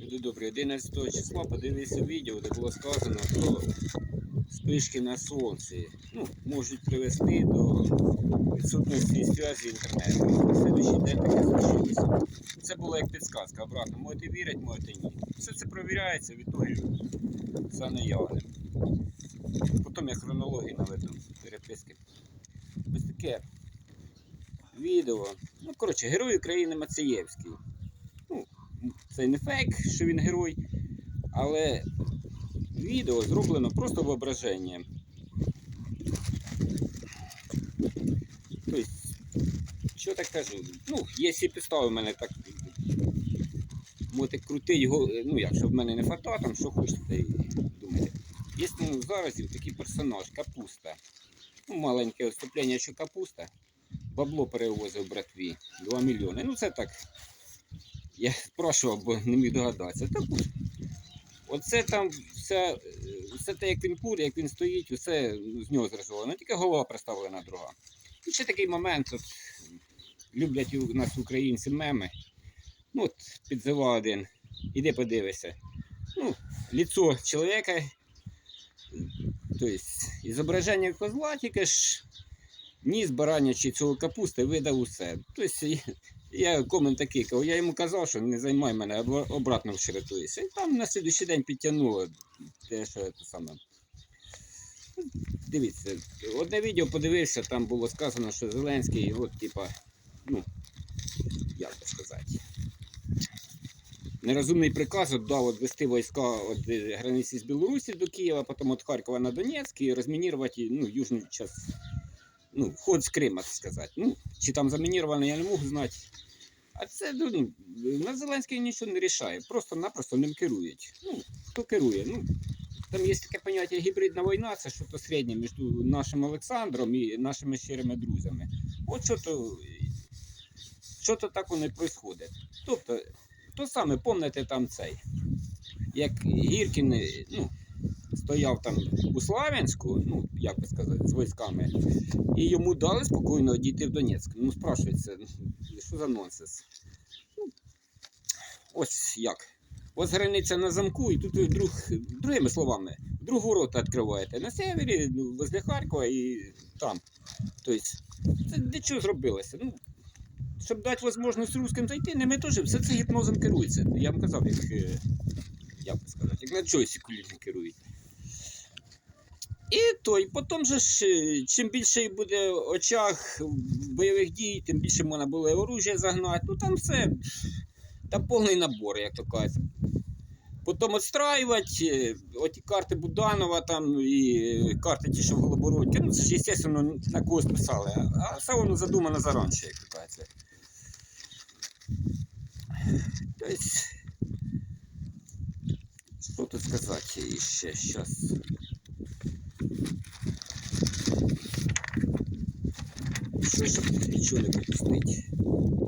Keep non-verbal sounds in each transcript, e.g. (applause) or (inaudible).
Люди добрі, 11 числа подивився відео, де було сказано, що спишки на сонці ну, можуть привести до відсутності зв'язку інтернету. Слідуючий день таке случилося. Це було як підсказка, обратно. Можете вірити, можете ні. Все це провіряється, в ітогі за неявним. Потім я хронологію наведу переписки. Ось таке відео. Ну, коротше, герой України Мацієвський. Це не фейк, що він герой, але відео зроблено просто воображенням. Тобто, що так кажу? Ну, є всі підстави в мене так. Можете його, ну як, щоб в мене не фата, там що хочете, думаєте. Є ну, зараз такий персонаж, капуста. Ну, маленьке вступлення, що капуста. Бабло перевозив братві 2 мільйони. Ну це так. Я спрашував, бо не міг догадатися. От, оце там все, е, все те, як він курить, як він стоїть, ну, з нього зрозуміло. Тільки голова представлена друга. І ще такий момент, от, люблять у нас українці меми. Ну, от підзива один, іди подивися. Ну, лицо чоловіка, тобто, зображення козла, тільки ж ніс баранячий цього капусти видав усе. Тобто, я- комент такий, кажу, я йому казав, що не займай мене, обра- обратно вширатуйся. І там на слідуючий день підтягнуло те, що це саме. Дивіться, одне відео подивився, там було сказано, що Зеленський, от, типа, ну, як би сказати, нерозумний приказ от дав от вести війська від границі з Білорусі до Києва, потім від Харкова на Донецьк і розмінірувати ну, южну частину, ну, вход з Крима, так сказати. Ну, чи там замініровано, я не можу знати. А це ну, на Зеленський нічого не рішає, просто-напросто ним керують. Ну, хто керує? Ну, там є таке поняття гібридна війна, це щось середнє між нашим Олександром і нашими щирими друзями. От що то, що то так воно відбувається. Тобто, то саме, помните там цей, як Гіркін ну, стояв там у Славянську, ну, як би сказати, з військами, і йому дали спокійно дійти в Донецьк. Ну, спрашується, що за нонсенс? Ну, ось як. Ось границя на замку, і тут ви друг, другими словами, друг ворота відкриваєте на севері, ну, возле Харкова і там. Тобто, це для чого зробилося? Ну, щоб дати можливість русским зайти, не ми теж все це гіпнозом керується. Я вам казав, як, е, як би сказати, як на джойсіку люди керують. І той, потім же ж, е, чим більше буде очаг бойових дій, тим більше можна було і загнати. Ну там все, там повний набор, як то кажуть. Потім відстраювати, оті карти Буданова там і е, карти ті, що в Голобородьке, ну це ж, звісно, на когось писали, а все воно задумано заранше, як то кажеться. Тобто, що тут сказати ще зараз? Що, щоб нічого не пропустити,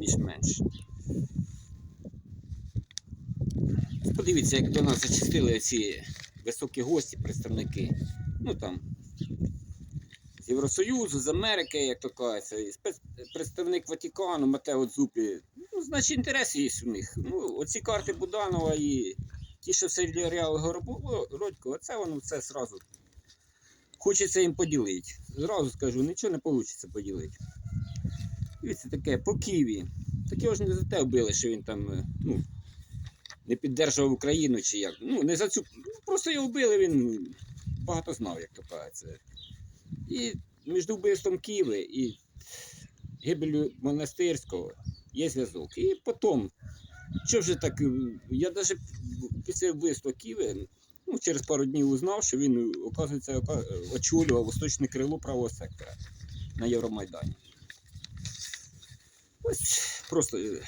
більш-менш. Подивіться, як до нас зачастили ці високі гості, представники. Ну там з Євросоюзу, з Америки, як то кажеться, і представник Ватикану Матео Дзупі. Ну, значить, інтереси є у них. Ну, оці карти Буданова і ті, що все для Реал Горобородько, оце воно все зразу. Хочеться їм поділити. Зразу скажу, нічого не вийде поділити. Дивіться, таке по Києві. Так його ж не за те вбили, що він там е, ну, не піддержував Україну чи як. Ну, не за цю. Просто його вбили, він багато знав, як то. І між вбивством Києва і гибелю монастирського є зв'язок. І потім, що вже так, е, я навіть після вбивства Києва, ну, через пару днів узнав, що він, оказується, очолював восточне крило правого сектора на Євромайдані. Ось просто е,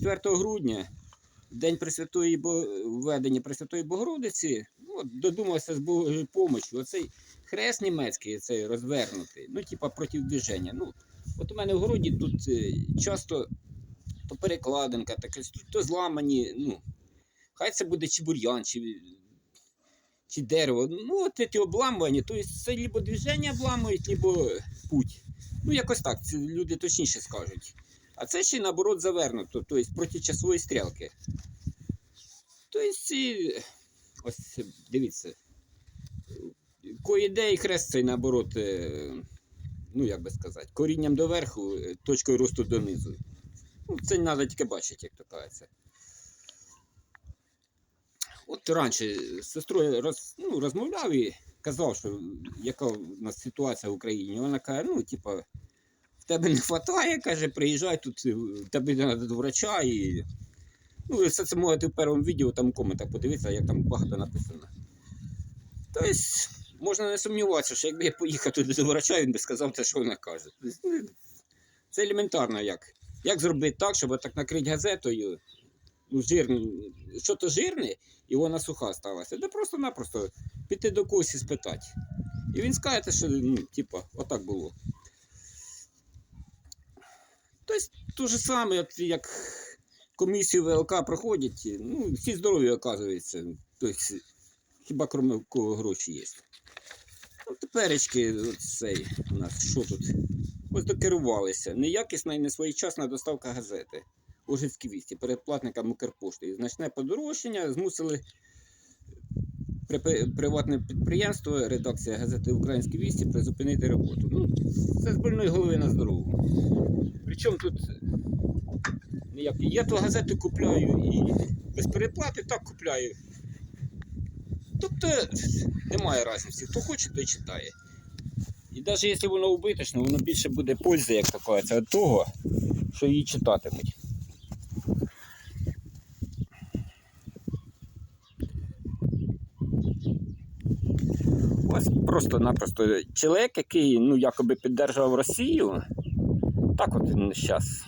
4 грудня, День Пресвятої введення Пресвятої Богородиці, ну, от, додумався з помощю. Оцей хрест німецький, цей розвернутий, ну, типа проти движення. Ну, от у мене в городі тут е, часто то перекладинка, така, то зламані, ну, хай це буде чи бур'ян, чи, чи дерево. Ну, от ці обламування, то есть це либо движення обламують, либо путь. Ну, якось так, це люди точніше скажуть. А це ще наоборот завернуто, тобто проти часової стрілки. Тобто, і, ось дивіться, кої ідеї хрест цей наоборот, е, ну як би сказати, корінням доверху, е, точкою росту донизу. Ну, це треба тільки бачити, як то кажеться. От раніше з сестрою роз, ну, розмовляв і казав, що яка у нас ситуація в Україні. Вона каже, ну, типа, в тебе не вистачає, каже, приїжджай тут, е, тобі треба до врача і. Ну, все це можете в першому відео там в коментах подивитися, як там багато написано. Тобто, можна не сумніватися, що якби я поїхав туди до врача, він би сказав те, що вона каже. Тобто, ну, Це елементарно як. Як зробити так, щоб так накрити газетою, ну, жирне, що то жирне, і вона суха сталася. Да просто-напросто піти до когось і спитати. І він скаже, що ну, типа, отак було. Тобто, то же саме, от, як комісію ВЛК проходять, ну, всі здорові, оказується. Тобто, хіба крім кого гроші є. Ну, теперечки, цей у нас, що тут? Ось докерувалися. Неякісна і несвоєчасна доставка газети. Ужицькі вісті передплатникам Укрпошти. Значне подорожчання змусили при- приватне підприємство, редакція газети Українські вісті призупинити роботу. Ну, це з больної голови на здорову. Причому тут ніяк. Я ту газету купляю і без переплати так купляю. Тобто немає різниці. Хто хоче, той читає. І навіть якщо воно убиточне, воно більше буде пользи, як така, того, що її читатимуть. Ось просто-напросто чоловік, який ну, якоби піддержував Росію. Так от він зараз.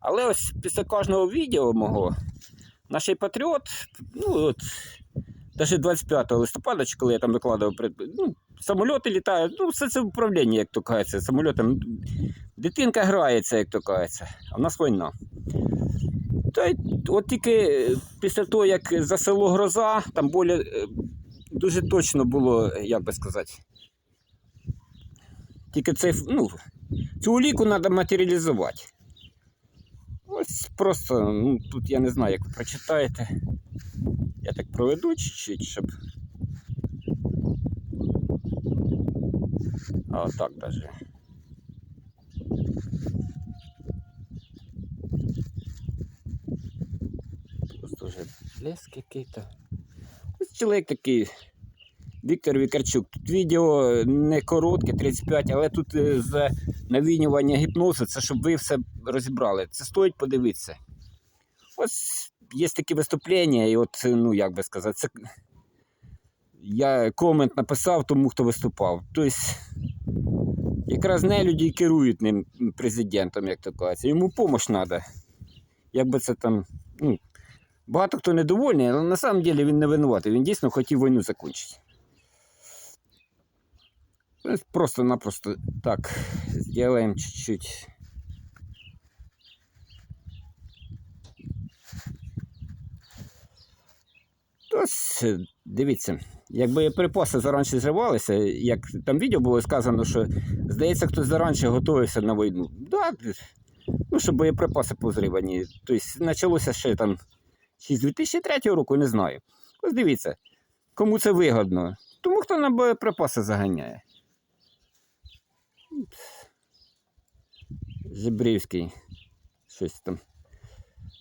Але ось після кожного відео мого наш патріот, ну от, навіть 25 листопада, коли я там викладав, ну, самольоти літають, ну, все це управління, як то кажеться, самольотом. Дитинка грається, як то кажеться, а в нас війна. Та й от тільки після того, як за село Гроза, там болі, е, дуже точно було, як би сказати. Тільки цей, ну, цю уліку треба матеріалізувати. Ось просто, ну, тут я не знаю, як ви прочитаєте. Я так проведу чуть-чуть, щоб. А так даже. Просто вже блеск який-то. Чоловік такий. Віктор Вікарчук. Тут відео не коротке, 35, але тут е, за навінювання гіпнозу, це щоб ви все розібрали. Це стоїть подивитися. Ось є такі виступлення, і от, ну як би сказати, це я комент написав тому, хто виступав. Тобто, якраз не люди керують ним президентом, як то кажеться. Йому допомога треба. Якби це там. Ну, багато хто недовольний, але на самом деле він не винуватий. Він дійсно хотів війну закінчити. Ну, Просто-напросто так, сделаем чуть-чуть. Ось, дивіться, якби припаси заранше зривалися, як там відео було сказано, що здається, хтось заранше готувався на війну. Да, ну, щоб боєприпаси позривані. Тобто почалося ще там чи з 2003 року, не знаю. Ось дивіться, кому це вигодно. Тому хто на боєприпаси заганяє. Жебрівський. Щось там.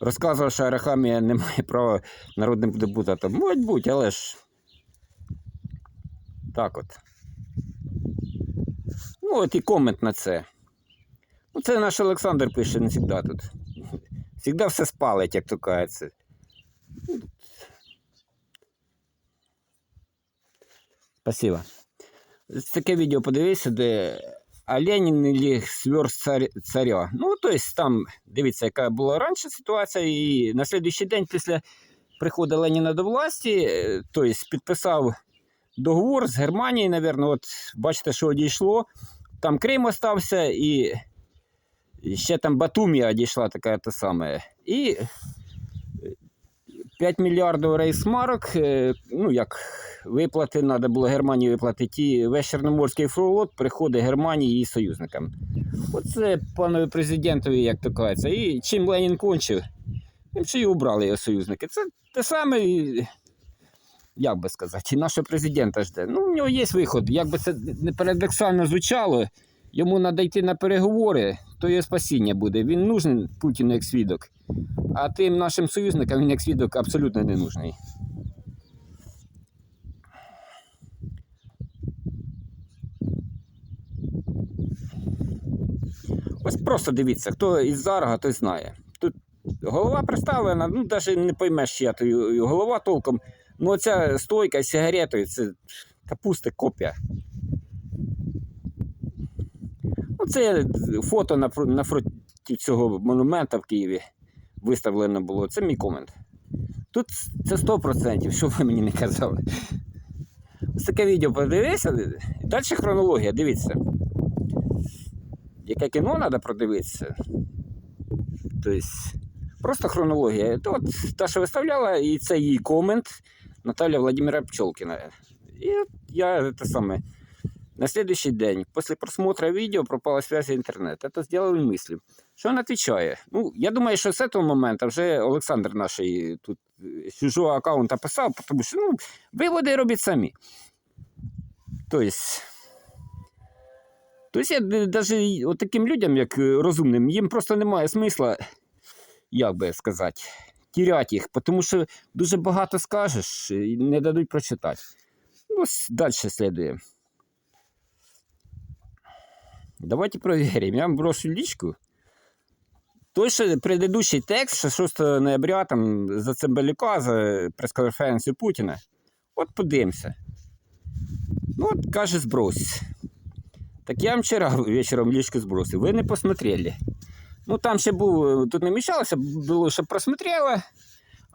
Розказував, що Арахамія не має права народним депутатом. Можуть бути, але ж. Так от. Ну, от і комент на це. Ну, це наш Олександр пише не завжди тут. Завжди все спалить, як то кажеться. Спасибо. Таке відео подивися, де а Ленін или сверз цар... царя. Ну, тобто там, дивіться, яка була раніше ситуація, і на слідуючий день після приходу Леніна до власті, е, тобто підписав договор з Германією, напевно, от бачите, що одійшло. Там Крим остався, і ще там Батумія одійшла така те саме. І 5 мільярдів рейсмарок, е, ну як виплати, треба було Германії виплатити. І весь Чорноморський флот приходить Германії і союзникам. Оце панові президентові, як то кажеться. І чим Ленін кончив, Ще й убрали його союзники. Це те саме, як би сказати, нашого президента жде. Ну, в нього є виход. Як би це не парадоксально звучало, йому треба йти на переговори, то його спасіння буде. Він нужен Путіну як свідок. А тим нашим союзникам він як свідок абсолютно не нужний. Ось просто дивіться, хто із Зарга, той знає. Тут голова представлена, ну навіть не поймеш, чия то голова толком. Ну, оця стойка з сигаретою, це капусти копія. Ну, це фото на фронті цього монумента в Києві виставлено було. Це мій комент. Тут це 100%, що ви мені не казали. Ось таке відео подивися. Далі хронологія, дивіться. Яке кіно треба продивитися. Тобто, просто хронологія. То от та, що виставляла, і це її комент Наталя Владимира Пчолкіна. І от я те саме. На следующий день, после просмотра видео, пропала связь и. Это сделали мысли. Что он отвечает? Ну, я думаю, що з цього моменту вже Олександр наш тут е, з чужого аккаунта писав, тому що ну, виводи робіть самі. Тобто, тобто я навіть от таким людям, як е, розумним, їм просто немає смисла, як би сказати, тіряти їх, тому що дуже багато скажеш і не дадуть прочитати. Ну, ось далі слідує. Давайте проверим. Я вам брошу личку. Той, що предыдущий текст, що 6 ноября там, за Цимбалюка, за прес-конференцію Путіна. От подивимося. Ну, от каже, збрось. Так я вам вчора вечором личку збросив. Ви не посмотрели. Ну, там ще був, тут не мішалося, було, що просмотрела.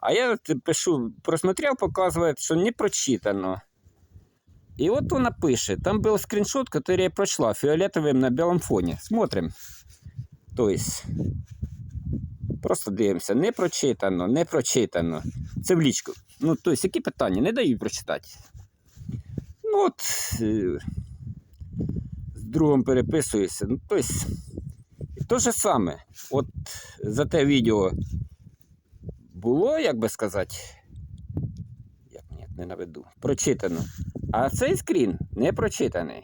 А я от пишу, просмотрел, показує, що не прочитано. И вот она пишет. Там был скриншот, который я прочла фиолетовым на белом фоне. Смотрим. То есть, просто дивимося. Не прочитано, не прочитано. Це в лічку. Ну, то есть, які питання? Не дають прочитати. Ну, от, е, з другом переписуюся. Ну, то есть, і то же саме. От за те відео було, як би сказати, як ні, не наведу, прочитано. А цей скрін не прочитаний.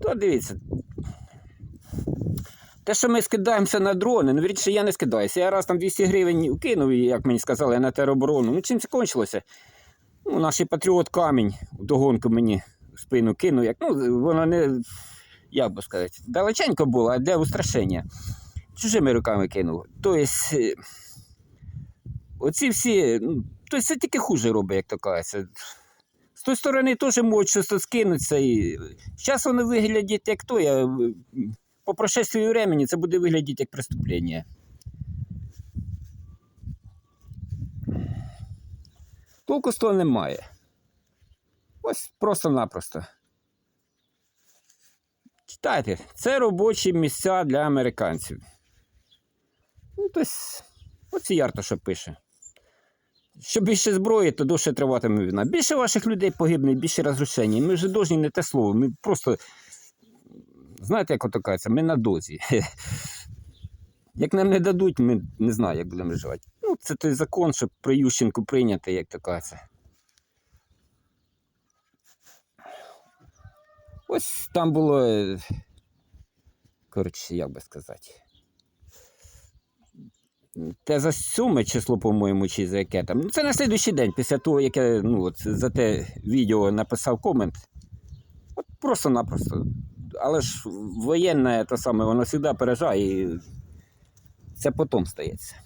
То дивіться. Те, що ми скидаємося на дрони, ну вірніше, я не скидаюся. Я раз там 200 гривень кинув, як мені сказали, на тероборону. Ну чим це кончилося? Ну, наш патріот камінь вдогонку мені в спину кинув. Як, ну, воно не, як би сказати, далеченько було, а для устрашення. Чужими руками кинув. Тобто, е, оці всі. ну, Тобто це тільки хуже робить, як то кажеться. З тої сторони теж можуть щось скинутися. І... Зараз вони виглядять як то. Я... По прошествию времени це буде виглядати як преступлення. Толку з того немає. Ось просто-напросто. Читайте, це робочі місця для американців. Ну, тобто, оці ярто, що пише. Що більше зброї, то довше триватиме війна. Більше ваших людей погибне, більше розрушення. Ми вже должні не те слово. Ми просто. Знаєте, як ото кажеться, ми на дозі. (laughs) Як нам не дадуть, ми не знаю, як будемо виживати. Ну, це той закон, щоб при Ющенку прийняти, як то кажеться. Ось там було. е, Коротше, як би сказати. Те за сьоме число, по-моєму, чи за яке там. Ну, це на слідуючий день, після того, як я ну, от, за те відео написав комент. От просто-напросто. Але ж воєнне те саме, воно завжди пережає і це потім стається.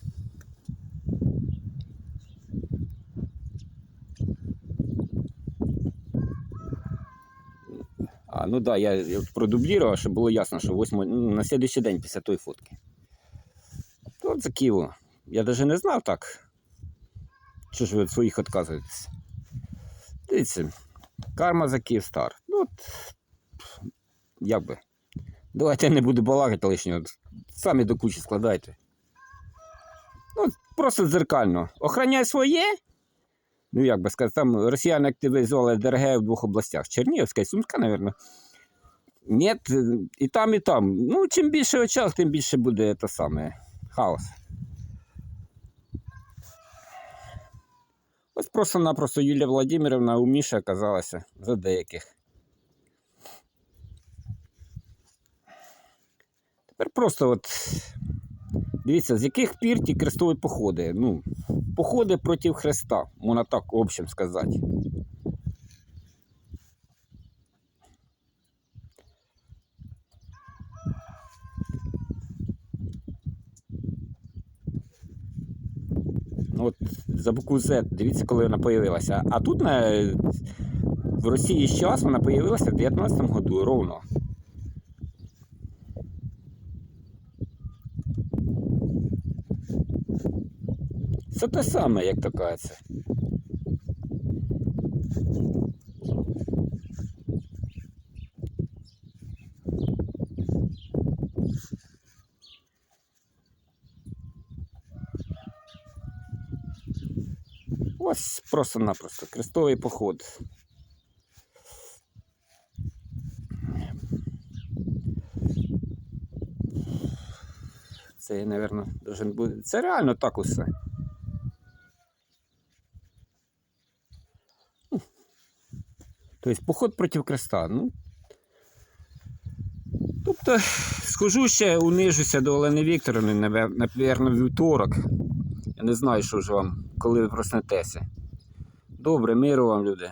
А, ну так, да, я продублірував, щоб було ясно, що 8, ну, на слідуючий день після тої фотки. От за Києво. Я навіть не знав так. Що ж ви від своїх відказуєтесь? Дивіться, карма за Київстар. Ну, от, як би. Давайте я не буду балакати лишнього. Самі до кучі складайте. Ну, просто дзеркально. Охраняй своє. Ну, як би сказати, там росіяни активізували ДРГ в двох областях: Чернігівська і Сумська, мабуть. Ні, і там, і там. Ну, чим більше очаг, тим більше буде те саме. Хаос. Ось просто-напросто Юлія Владимировна у Міші оказалася за деяких. Просто от дивіться, з яких пір ті крестові походи. Ну, походи проти Христа, можна так в общем сказати. От за букву Z, дивіться, коли вона появилася. А тут на, в Росії час вона появилася в 19-му году ровно. Це те саме, як то кажеться. Ось просто-напросто крестовий поход. Це, мабуть, должен бути. Це реально так усе. Тобто поход проти креста. Ну. Тобто, схожу ще, унижуся до Олени Вікторовни, напевно, вівторок. Я не знаю, що ж вам, коли ви проснетеся. Добре, миру вам, люди.